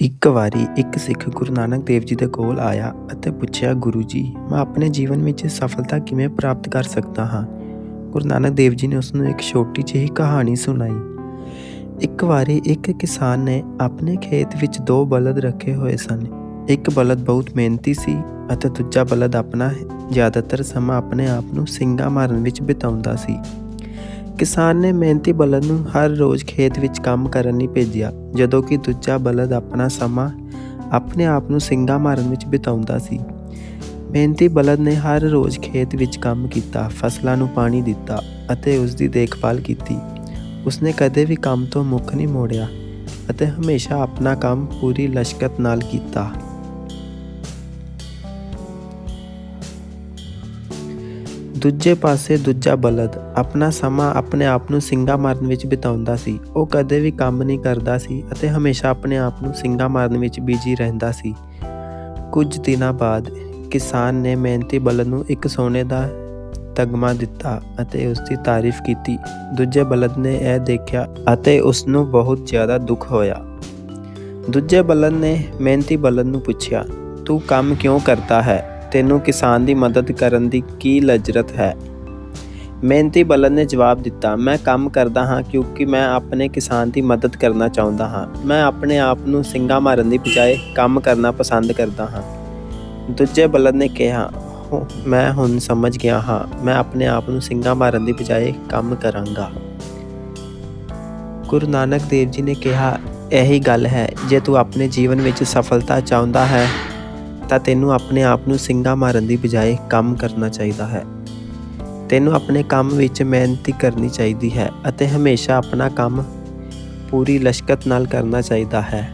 ਇੱਕ ਵਾਰੀ ਇੱਕ ਸਿੱਖ ਗੁਰੂ ਨਾਨਕ ਦੇਵ ਜੀ ਦੇ ਕੋਲ ਆਇਆ ਅਤੇ ਪੁੱਛਿਆ, ਗੁਰੂ ਜੀ, ਮੈਂ ਆਪਣੇ ਜੀਵਨ ਵਿੱਚ ਸਫਲਤਾ ਕਿਵੇਂ ਪ੍ਰਾਪਤ ਕਰ ਸਕਦਾ ਹਾਂ? ਗੁਰੂ ਨਾਨਕ ਦੇਵ ਜੀ ਨੇ ਉਸ ਨੂੰ ਇੱਕ ਛੋਟੀ ਜਿਹੀ ਕਹਾਣੀ ਸੁਣਾਈ। ਇੱਕ ਵਾਰੀ ਇੱਕ ਕਿਸਾਨ ਨੇ ਆਪਣੇ ਖੇਤ ਵਿੱਚ ਦੋ ਬਲਦ ਰੱਖੇ ਹੋਏ ਸਨ। ਇੱਕ ਬਲਦ ਬਹੁਤ ਮਿਹਨਤੀ ਸੀ ਅਤੇ ਦੂਜਾ ਬਲਦ ਆਪਣਾ ਜ਼ਿਆਦਾਤਰ ਸਮਾਂ ਆਪਣੇ ਆਪ ਨੂੰ ਸਿੰਗਾ ਮਾਰਨ ਵਿੱਚ ਬਿਤਾਉਂਦਾ ਸੀ। ਕਿਸਾਨ ਨੇ ਮਿਹਨਤੀ ਬਲਦ ਨੂੰ ਹਰ ਰੋਜ਼ ਖੇਤ ਵਿੱਚ ਕੰਮ ਕਰਨ ਲਈ ਭੇਜਿਆ, ਜਦੋਂ ਕਿ ਦੂਜਾ ਬਲਦ ਆਪਣਾ ਸਮਾਂ ਆਪਣੇ ਆਪ ਨੂੰ ਸਿੰਗਾ ਮਾਰਨ ਵਿੱਚ ਬਿਤਾਉਂਦਾ ਸੀ। ਮਿਹਨਤੀ ਬਲਦ ਨੇ ਹਰ ਰੋਜ਼ ਖੇਤ ਵਿੱਚ ਕੰਮ ਕੀਤਾ, ਫਸਲਾਂ ਨੂੰ ਪਾਣੀ ਦਿੱਤਾ ਅਤੇ ਉਸ ਦੀ ਦੇਖਭਾਲ ਕੀਤੀ। ਉਸਨੇ ਕਦੇ ਵੀ ਕੰਮ ਤੋਂ ਮੁੱਖ ਨਹੀਂ ਮੋੜਿਆ ਅਤੇ ਹਮੇਸ਼ਾ ਆਪਣਾ ਕੰਮ ਪੂਰੀ ਲਸ਼ਕਤ ਨਾਲ ਕੀਤਾ। ਦੂਜੇ ਪਾਸੇ ਦੂਜਾ ਬਲਦ ਆਪਣਾ ਸਮਾਂ ਆਪਣੇ ਆਪ ਨੂੰ ਸਿੰਗਾ ਮਾਰਨ ਵਿੱਚ ਬਿਤਾਉਂਦਾ ਸੀ। ਉਹ ਕਦੇ ਵੀ ਕੰਮ ਨਹੀਂ ਕਰਦਾ ਸੀ ਅਤੇ ਹਮੇਸ਼ਾ ਆਪਣੇ ਆਪ ਨੂੰ ਸਿੰਗਾ ਮਾਰਨ ਵਿੱਚ ਬਿਜ਼ੀ ਰਹਿੰਦਾ ਸੀ। ਕੁਝ ਦਿਨਾਂ ਬਾਅਦ ਕਿਸਾਨ ਨੇ ਮਿਹਨਤੀ ਬਲਦ ਨੂੰ ਇੱਕ ਸੋਨੇ ਦਾ ਤਗਮਾ ਦਿੱਤਾ ਅਤੇ ਉਸ ਦੀ ਤਾਰੀਫ ਕੀਤੀ। ਦੂਜੇ ਬਲਦ ਨੇ ਇਹ ਦੇਖਿਆ ਅਤੇ ਉਸ ਨੂੰ ਬਹੁਤ ਜ਼ਿਆਦਾ ਦੁੱਖ ਹੋਇਆ। ਦੂਜੇ ਬਲਦ ਨੇ ਮਿਹਨਤੀ ਬਲਦ ਨੂੰ ਪੁੱਛਿਆ, ਤੂੰ ਕੰਮ ਕਿਉਂ ਕਰਦਾ ਹੈ? ਤੈਨੂੰ ਕਿਸਾਨ ਦੀ ਮਦਦ ਕਰਨ ਦੀ ਕੀ ਲਜਰਤ ਹੈ? ਮਿਹਨਤੀ ਬਲਦ ਨੇ ਜਵਾਬ ਦਿੱਤਾ, ਮੈਂ ਕੰਮ ਕਰਦਾ ਹਾਂ ਕਿਉਂਕਿ ਮੈਂ ਆਪਣੇ ਕਿਸਾਨ ਦੀ ਮਦਦ ਕਰਨਾ ਚਾਹੁੰਦਾ ਹਾਂ। ਮੈਂ ਆਪਣੇ ਆਪ ਨੂੰ ਸਿੰਗਾ ਮਾਰਨ ਦੀ ਬਜਾਏ ਕੰਮ ਕਰਨਾ ਪਸੰਦ ਕਰਦਾ ਹਾਂ। ਦੂਜੇ ਬਲਦ ਨੇ ਕਿਹਾ ਮੈਂ ਹੁਣ ਸਮਝ ਗਿਆ ਹਾਂ, ਮੈਂ ਆਪਣੇ ਆਪ ਨੂੰ ਸਿੰਗਾ ਮਾਰਨ ਦੀ ਬਜਾਏ ਕੰਮ ਕਰਾਂਗਾ। ਗੁਰੂ ਨਾਨਕ ਦੇਵ ਜੀ ਨੇ ਕਿਹਾ, ਇਹੀ ਗੱਲ ਹੈ, ਜੇ ਤੂੰ ਆਪਣੇ ਜੀਵਨ ਵਿੱਚ ਸਫਲਤਾ ਚਾਹੁੰਦਾ ਹੈ ਤਾਂ ਤੈਨੂੰ ਆਪਣੇ ਆਪ ਨੂੰ ਸਿੰਗਾ ਮਾਰਨ ਦੀ ਬਜਾਏ ਕੰਮ ਕਰਨਾ ਚਾਹੀਦਾ ਹੈ। ਤੈਨੂੰ ਆਪਣੇ ਕੰਮ ਵਿੱਚ ਮਿਹਨਤੀ ਕਰਨੀ ਚਾਹੀਦੀ ਹੈ ਅਤੇ ਹਮੇਸ਼ਾ ਆਪਣਾ ਕੰਮ ਪੂਰੀ ਲਸ਼ਕਤ ਨਾਲ ਕਰਨਾ ਚਾਹੀਦਾ ਹੈ।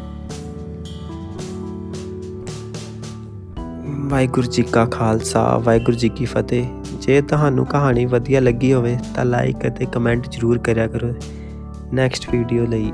ਵਾਹਿਗੁਰੂ ਜੀ ਕਾ ਖਾਲਸਾ, ਵਾਹਿਗੁਰੂ ਜੀ ਕੀ ਫਤਿਹ। ਜੇ ਤੁਹਾਨੂੰ ਕਹਾਣੀ ਵਧੀਆ ਲੱਗੀ ਹੋਵੇ ਤਾਂ ਲਾਈਕ ਅਤੇ ਕਮੈਂਟ ਜ਼ਰੂਰ ਕਰਿਆ ਕਰੋ। ਨੈਕਸਟ ਵੀਡੀਓ ਲਈ।